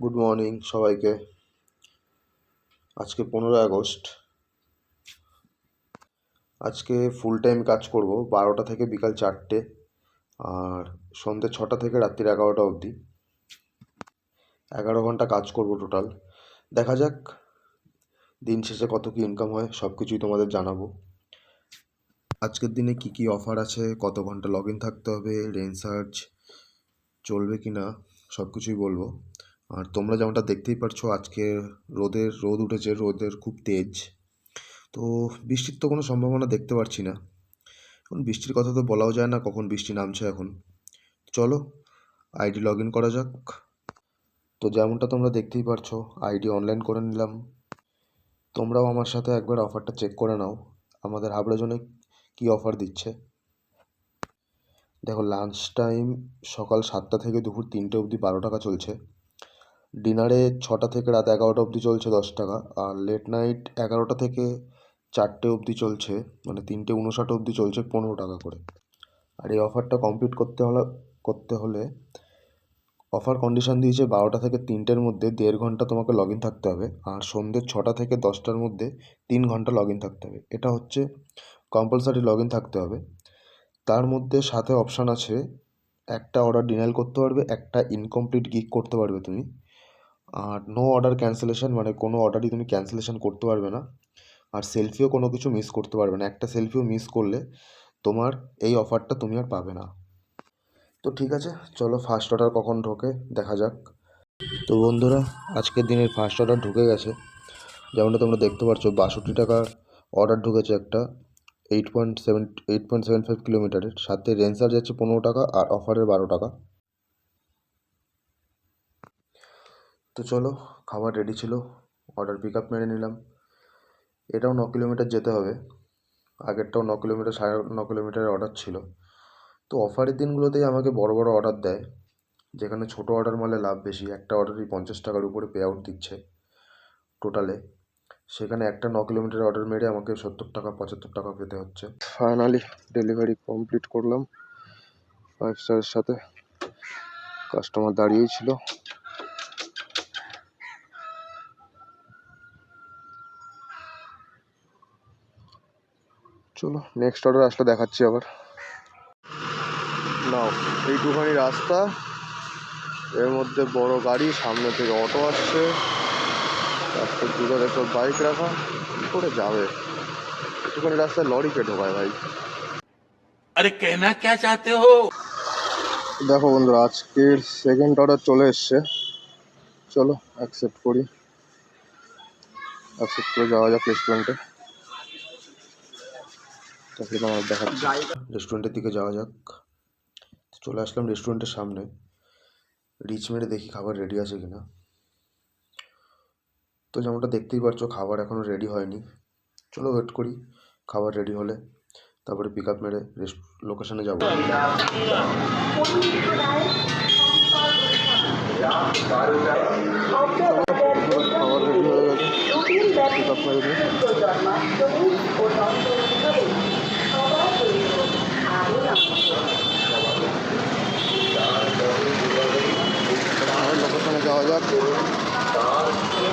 Good morning সবাইকে। আজকে পনেরোই আগস্ট। আজকে ফুল টাইম কাজ করব, বারোটা থেকে বিকাল চারটে আর সন্ধ্যে ছটা থেকে রাত্রির এগারোটা অবধি। এগারো ঘণ্টা কাজ করব টোটাল দেখা যাক দিন শেষে কত কী ইনকাম হয় সব কিছুই তোমাদের জানাব। আজকের দিনে কি কি অফার আছে, কত ঘণ্টা লগ ইন থাকতে হবে রেন সার্চ চলবে কি না সব কিছুই বলব। আর তোমরা যেমনটা দেখতেই পারছ, আজকে রোদের, রোদ উঠেছে, রোদের খুব তেজ। তো বৃষ্টির তো কোনো সম্ভাবনা দেখতে পারছি না। এখন বৃষ্টির কথা তো বলাও যায় না, কখন বৃষ্টি নামছে এখন। চলো, আইডি লগ ইন করা যাক। তো যেমনটা তোমরা দেখতেই পারছ, আইডি অনলাইন করে নিলাম। তোমরাও আমার সাথে একবার অফারটা চেক করে নাও, আমাদের হাবড়া জোনে কী অফার দিচ্ছে। দেখো, লাঞ্চ টাইম সকাল সাতটা থেকে দুপুর তিনটে অবধি বারো টাকা চলছে। ডিনারে ছটা থেকে রাত এগারোটা অবধি চলছে দশ টাকা, আর লেট নাইট এগারোটা থেকে চারটে অবধি চলছে মানে তিনটে উনষাট অবধি চলছে পনেরো টাকা করে। আর এই অফারটা কমপ্লিট করতে হলে করতে হলে অফার কন্ডিশন দিয়েছে বারোটা থেকে তিনটের মধ্যে দেড় ঘণ্টা তোমাকে লগ ইন থাকতে হবে, আর সন্ধ্যে ছটা থেকে দশটার মধ্যে তিন ঘণ্টা লগ ইন থাকতে হবে। এটা হচ্ছে কম্পালসারি লগ ইন থাকতে হবে। তার মধ্যে সাথে অপশান আছে, একটা অর্ডার ডিনাইল করতে পারবে, একটা ইনকমপ্লিট গিক করতে পারবে তুমি। আর নো অর্ডার ক্যান্সেলেশন মানে কোনো অর্ডারই তুমি ক্যান্সেলেশন করতে পারবে না। আর সেলফিও কোনো কিছু মিস করতে পারবে না। একটা সেলফিও মিস করলে তোমার এই অফারটা তুমি আর পাবে না। তো ঠিক আছে, চলো ফার্স্ট অর্ডার কখন ঢোকে, দেখা যাক। তো বন্ধুরা, আজকের দিনের ফার্স্ট অর্ডার ঢুকে গেছে। যেমনটা তোমরা দেখতে পাচ্ছ, বাষট্টি টাকার অর্ডার ঢুকেছে একটা eight point seven eight point seven five কিলোমিটারের সাথে রেঞ্জ চার্জ যাচ্ছে পনেরো টাকা আর অফারের বারো টাকা। তো চলো, খাবার রেডি ছিল অর্ডার পিক আপ মেরে নিলাম। এটাও ন কিলোমিটার যেতে হবে। আগেরটাও ন কিলোমিটার সাড়ে ন কিলোমিটারের অর্ডার ছিল। তো অফারের দিনগুলোতেই আমাকে বড় বড় অর্ডার দেয়। যেখানে ছোটো অর্ডার মালে লাভ বেশি, একটা অর্ডারই পঞ্চাশ টাকার উপরে পে আউট দিচ্ছে টোটালে সেখানে একটা ন কিলোমিটার অর্ডার মেরে আমাকে সত্তর টাকা, পঁচাত্তর টাকা পেতে হচ্ছে। ফাইনালি ডেলিভারি কমপ্লিট করলাম। ফাইভ স্টারের সাথে কাস্টমার দাঁড়িয়েই ছিল। চলো নেক্সট অর্ডার আসলে দেখাচ্ছি আবার। নাও এইটুখানি রাস্তা এর মধ্যে বড় গাড়ি সামনে থেকে অটো আসছে। রাস্তার দুধারে সব বাইক রাখা কী করে যাবে? একটুখানি রাস্তায় লরিকে ঢোকায় ভাই। আরে কেনা কে চাতে হো? দেখো বন্ধুরা আজকের সেকেন্ড অর্ডার চলে এসছে। চলো অ্যাকসেপ্ট করি। অ্যাকসেপ্ট করে যাওয়া যাক রেস্টুরেন্টে তাহলে তোমার দেখাচ্ছি। রেস্টুরেন্টের দিকে যাওয়া যাক। চলে আসলাম রেস্টুরেন্টের সামনে। রিচ মেরে দেখি খাবার রেডি আছে কিনা। তো যেমনটা দেখতেই পারছ খাবার এখনও রেডি হয়নি। চলো ওয়েট করি, খাবার রেডি হলে। তারপরে পিক আপ মেরে লোকেশনে যাব। খাবার রেডি হয়ে গেছে। পিক আপ মেরে দিই। আমার লোকেশনে যাওয়া যাক।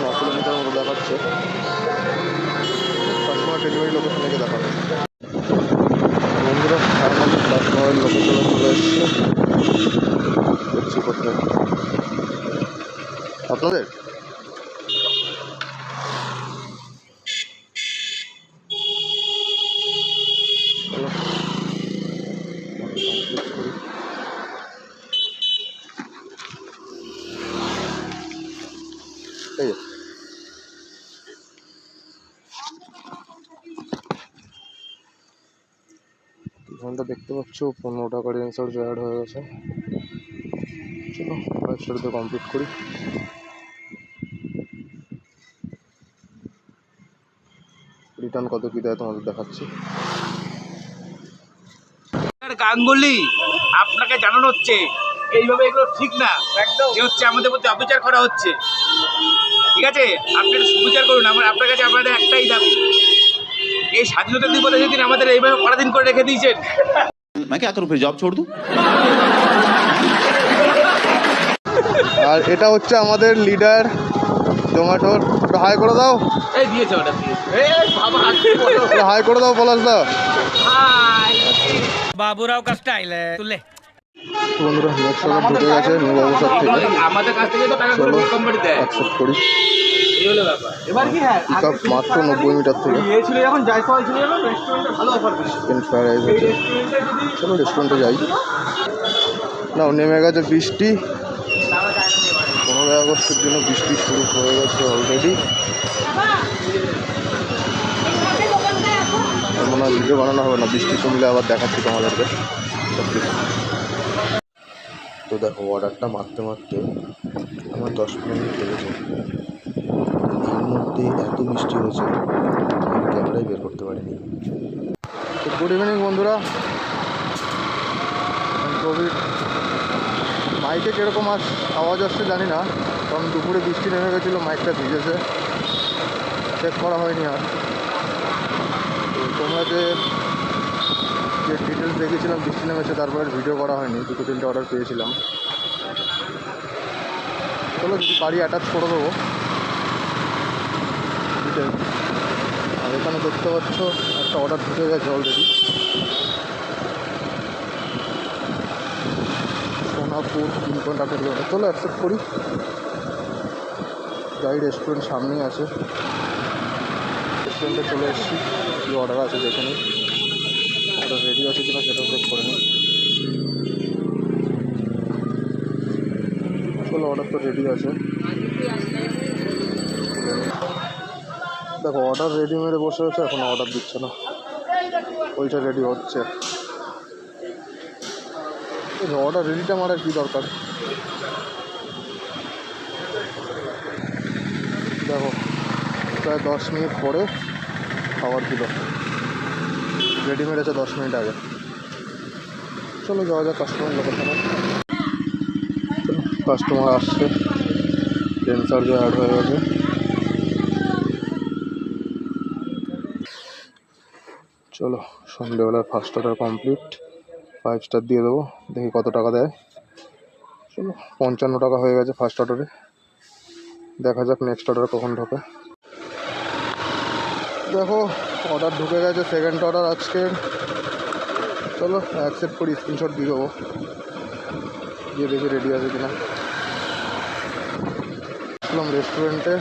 ন কিলোমিটার মতো দেখাচ্ছে। কাস্টমার ডেলিভারি লোকেশন থেকে দেখাবে। আপনাদের? ফোনটা দেখতে পাচ্ছ পনেরো টাকা রেঞ্জ চার্জ অ্যাড হয়ে গেছে। চলো স্টারতে কমপ্লিট করি। রিটার্ন কত কী দেয় তোমাদের দেখাচ্ছি। গাঙ্গুলি আপনাকে জানানো হচ্ছে। এইভাবে এগুলো ঠিক না। যে হচ্ছে আমাদের প্রতি অবিচার করা হচ্ছে। ঠিক আছে? আপনি একটু সুবিচার করুন। আমার আপনার কাছে আপনাদের একটাই দাবি। এই স্বাধীনতা দিবসে যেদিন আমাদের এইভাবে পরাধীন করে রেখে দিয়েছেন मैं क्या करूं फिर जॉब छोड़ दूं আর এটা হচ্ছে আমাদের লিডার জোম্যাটোর হাই করে দাও এই দিয়েছে ওটা দিয়েছে এই বাবা হাতে বলো হাই করে দাও পলাশ দা হাই बाबूराव का स्टाइल है तू ले তো বন্ধুরা নেক্সট অর্ডার ঢুকে গেছে নিউ বাবুসার থেকে। আমাদের কাছ থেকে তো টাকা করে চলো কোম্পানি দেয়। অ্যাকসেপ্ট করি। এই হলো ব্যাপার। এবার কি হ্যাঁ পিক আপ মাত্র নব্বই মিটার থেকে। চিকেন ফ্রাইড রাইস আছে। চলো রেস্টুরেন্টে যাই। না নেমে গেছে বৃষ্টি। পনেরোই আগস্টের জন্য বৃষ্টি শুরু হয়ে গেছে অলরেডি মনে হয় ভিডিও বানানো হবে না বৃষ্টি কমলে আবার দেখাচ্ছি তোমাদেরকে। সব কিছু। তো দেখো অর্ডারটা মারতে মারতে আমার দশ মিনিট লেগেছে এর মধ্যে এত বৃষ্টি হয়েছে, আমি ক্যামেরায় বের করতে পারিনি। তো গুড ইভিনিং বন্ধুরা। কোভিড মাইকে কীরকম আস আওয়াজ আসছে জানি না, কারণ দুপুরে বৃষ্টি নেমে গেছিল, মাইকটা ভিজেছে। চেক করা হয়নি আর। তোমরা যে যে ডিটেলস দেখেছিলাম বৃষ্টি নেমেছে তারপরে ভিডিও করা হয়নি, দুটো তিনটে অর্ডার পেয়েছিলাম। চলো যদি পারি অ্যাটাচ করে দেবো। Details। আর এখানে দেখতে পাচ্ছ, একটা অর্ডার ঢুকে গেছে অলরেডি সোনাপুর তিন পয়েন্ট আট কিলোমিটার চলো অ্যাকসেপ্ট করি। যাই রেস্টুরেন্ট সামনেই আছে। রেস্টুরেন্টে চলে এসেছি। কী অর্ডার আছে দেখে নিই। কিনা সেটাও চেক করে নিই। চলো অর্ডার তো রেডি আছে। দেখো অর্ডার রেডি মেরে বসে আছে এখন অর্ডার দিচ্ছে না। ওইটা রেডি হচ্ছে। অর্ডার রেডিটা মারার কী দরকার? দেখো, প্রায় দশ মিনিট পরে খাবার দিল। রেডি মেরেছে দশ মিনিট আগে। চলো যাওয়া যাক কাস্টমার লোকেশনে কাস্টমার আসছে। ট্রেন চার্জও অ্যাড হয়ে গেছে। চলো সন্ধ্যেবেলার first order complete five star দিয়ে দেবো, দেখি কত টাকা দেয়। চলো, পঞ্চান্ন টাকা হয়ে গেছে ফার্স্ট অর্ডারে দেখা যাক নেক্সট অর্ডার কখন ঢোকে। দেখো অর্ডার ঢুকে গেছে সেকেন্ড অর্ডার আজকে। চলো অ্যাকসেপ্ট করি স্ক্রিনশট দিয়ে দেবো। গিয়ে দেখি রেডি আছে কিনা। আসলাম রেস্টুরেন্টে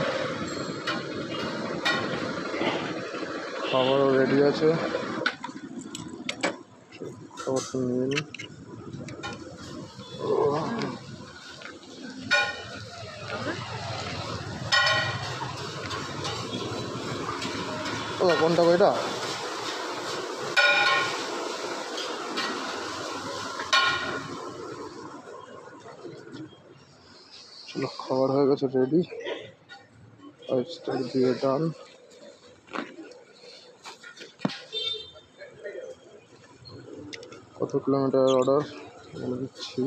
খাবারও রেডি আছে। খাবারটা নিয়ে নিই কোনটা এটা? চলো, খাবার হয়ে গেছে রেডি দিয়ে ডান কত কিলোমিটার অর্ডার বলে দিচ্ছি।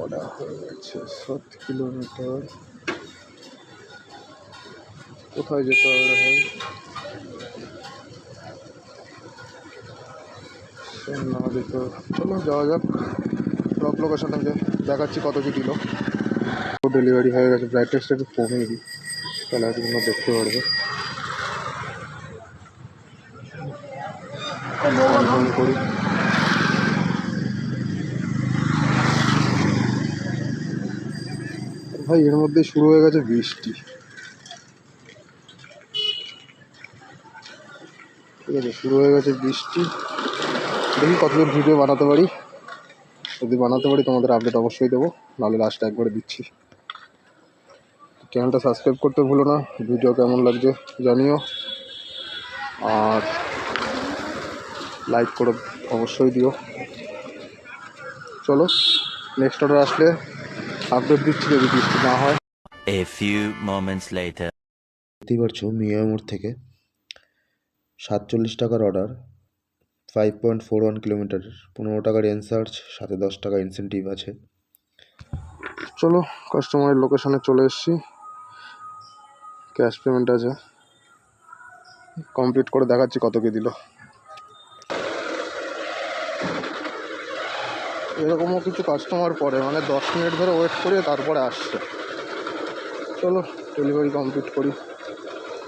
অর্ডার হয়ে গেছে, সাত কিলোমিটার কোথায় যেতে হবে না যেতে হবে। চলো, যাওয়া যাক। ব্লক লোকেশনে যে দেখাচ্ছি কত কি দিল। ডেলিভারি হয়ে গেছে ব্রাইটনেসটা একটু কমিয়ে দিই। তাহলে আর তোমরা দেখতে পারবে। করি। ভাই, এর মধ্যে শুরু হয়ে গেছে বৃষ্টি। আছে শুরু হয়ে গেছে বৃষ্টি। দেখি কতদূর ভিডিও বানাতে পারি। যদি বানাতে পারি তোমাদের আপডেট অবশ্যই দেবো নাহলে লাস্টে একবারে দিচ্ছি। চ্যানেলটা সাবস্ক্রাইব করতে ভুলো না ভিডিও কেমন লাগছে জানিও। আর লাইক করে অবশ্যই দিও। চলো নেক্সট অর্ডার আসলে আপডেট দিচ্ছি যদি বৃষ্টি না হয়। A few moments later. দেখতেই পারছ মিয়া মোড় থেকে সাতচল্লিশ টাকার order five point four one kilometre পনেরো টাকার এনসার্জ সাথে দশ টাকা ইনসেন্টিভ আছে। চলো কাস্টমারের লোকেশনে চলে এসেছি। ক্যাশ পেমেন্ট আছে। কমপ্লিট করে দেখাচ্ছি কত কি দিল। এরকমও কিছু কাস্টমার পরে মানে দশ মিনিট ধরে ওয়েট করে তারপরে আসছে। চলো ডেলিভারি কমপ্লিট করি।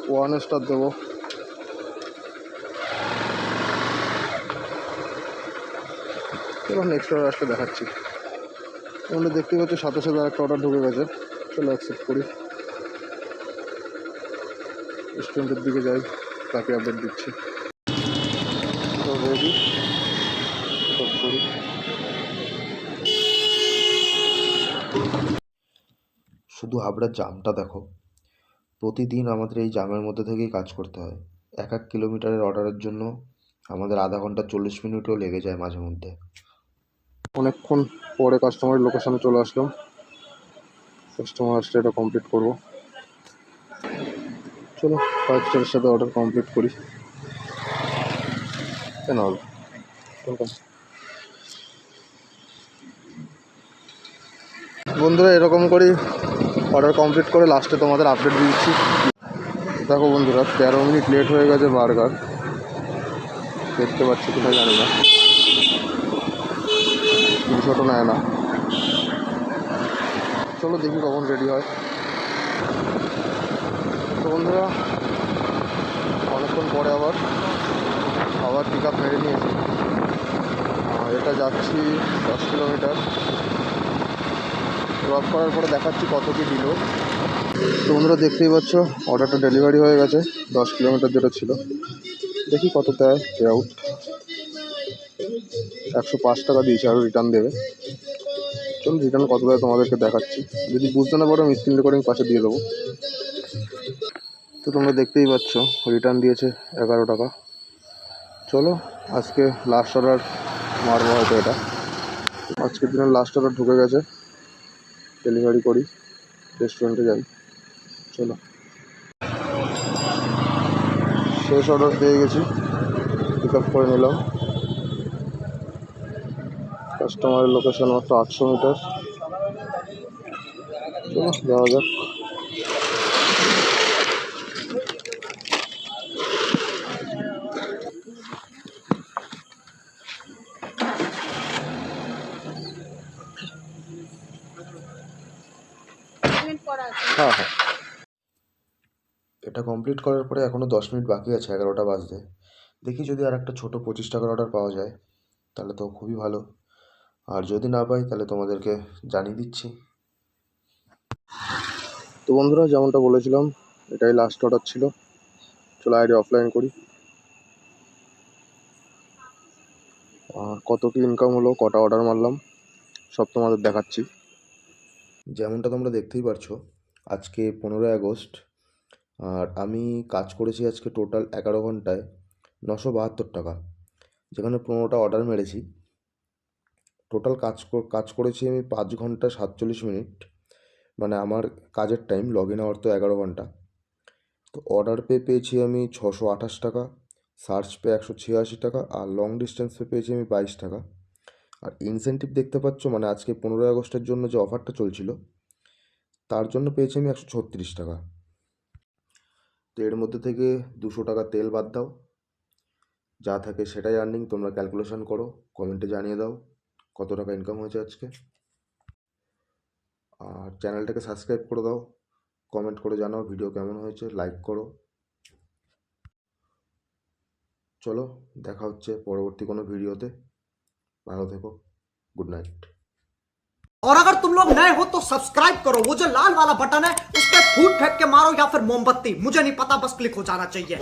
ওয়ান স্টার দেবো। চলো নেক্সট অর্ডার আসতে দেখাচ্ছি। তোমরা দেখতে পাচ্ছ সাথে সাথে একটা অর্ডার ঢুকে গেছে। চলো অ্যাকসেপ্ট করি। রেস্টুরেন্টের দিকে যাই, তাকে আপডেট দিচ্ছি। শুধু হাবড়ার জামটা দেখো। প্রতিদিন আমাদের এই জামের মধ্যে থেকেই কাজ করতে হয়। এক এক কিলোমিটারের অর্ডারের জন্য আমাদের আধা ঘণ্টা চল্লিশ মিনিটও লেগে যায় মাঝে মধ্যে। অনেকক্ষণ পরে কাস্টমারের লোকেশনে চলে আসলাম। কাস্টমার আসলে এটা কমপ্লিট করব। চলো ফাইভ স্টারের সাথে অর্ডার কমপ্লিট করি। কেন হবে বন্ধুরা, এরকম করেই অর্ডার কমপ্লিট করে লাস্টে তোমাদের আপডেট দিচ্ছি। দেখো বন্ধুরা, তেরো মিনিট লেট হয়ে গেছে বার্গার দেখতে পাচ্ছি কোথায় জানি না। তিনশোটা নেয় না। চলো দেখি কখন রেডি হয়। তো বন্ধুরা, অনেকক্ষণ পরে আবার আবার পিক আপ মেরে নিয়েছি। এটা যাচ্ছি দশ কিলোমিটার ড্রপ করার পরে দেখাচ্ছি কত কী দিল। তো বন্ধুরা, দেখতেই পাচ্ছ অর্ডারটা ডেলিভারি হয়ে গেছে। দশ কিলোমিটার যেটা ছিল। দেখি কত দেয় পে আউট একশো পাঁচ টাকা দিয়েছে, আরও রিটার্ন দেবে। চলো রিটার্ন কত দেয় তোমাদেরকে দেখাচ্ছি। যদি বুঝতে না পারো, আমি স্ক্রিন রেকর্ডিং পাশে দিয়ে দেবো। তো তোমরা দেখতেই পাচ্ছ রিটার্ন দিয়েছে এগারো টাকা। চলো, আজকে লাস্ট অর্ডার মারবো হয়তো এটা। আজকের দিনের লাস্ট অর্ডার ঢুকে গেছে। ডেলিভারি করি রেস্টুরেন্টে যাই। চলো। শেষ অর্ডার পেয়ে গেছি। পিক আপ করে নিলাম। কাস্টমারের লোকেশন মাত্র আটশো মিটার চলো যাওয়া যাক। হ্যাঁ হ্যাঁ। এটা কমপ্লিট করার পরে এখনও দশ মিনিট বাকি আছে এগারোটা বাজতে। দেখি যদি আর একটা ছোটো পঁচিশ টাকার অর্ডার পাওয়া যায় তাহলে তো খুবই ভালো। আর যদি না পাই তাহলে তোমাদেরকে জানিয়ে দিচ্ছি। তো বন্ধুরা যেমনটা বলেছিলাম এটাই লাস্ট অর্ডার ছিল। চলো আইডি অফলাইন করি। আর কত কি ইনকাম হলো কটা অর্ডার মারলাম সব তোমাদের দেখাচ্ছি। যেমনটা তোমরা দেখতেই পারছ আজকে পনেরোই আগস্ট আর আমি কাজ করেছি আজকে টোটাল এগারো ঘন্টায় নশো বাহাত্তর টাকা যেখানে পনেরোটা অর্ডার মেরেছি। টোটাল কাজ কাজ করেছি আমি পাঁচ ঘণ্টা সাতচল্লিশ মিনিট। মানে আমার কাজের টাইম লগ ইন আওয়ার তো এগারো ঘণ্টা। তো অর্ডার পে পেয়েছি আমি ছশো আঠাশ টাকা সার্চ পে একশো ছিয়াশি টাকা, আর লং ডিস্টেন্স পে পেয়েছি আমি বাইশ টাকা। আর ইনসেন্টিভ দেখতে পাচ্ছ মানে আজকে পনেরোই আগস্টের জন্য যে অফারটা চলছিল, তার জন্য পেয়েছি আমি একশো ছত্রিশ টাকা। তো এর মধ্যে থেকে দুশো টাকা তেল বাদ দাও। যা থাকে সেটাই আর্নিং তোমরা ক্যালকুলেশন করো কমেন্টে জানিয়ে দাও। কত টাকা ইনকাম হয়েছে আজকে আর চ্যানেলটাকে সাবস্ক্রাইব করে দাও কমেন্ট করে জানাও ভিডিও কেমন হয়েছে লাইক করো চলো দেখা হচ্ছে পরবর্তী কোনো ভিডিওতে ভালো থেকো গুড নাইট और अगर तुम लोग नए हो तो सब्सक्राइब करो वो जो लाल वाला बटन है उस पर फूट फेंक के मारो या फिर मोमबत्ती मुझे नहीं पता बस क्लिक हो जाना चाहिए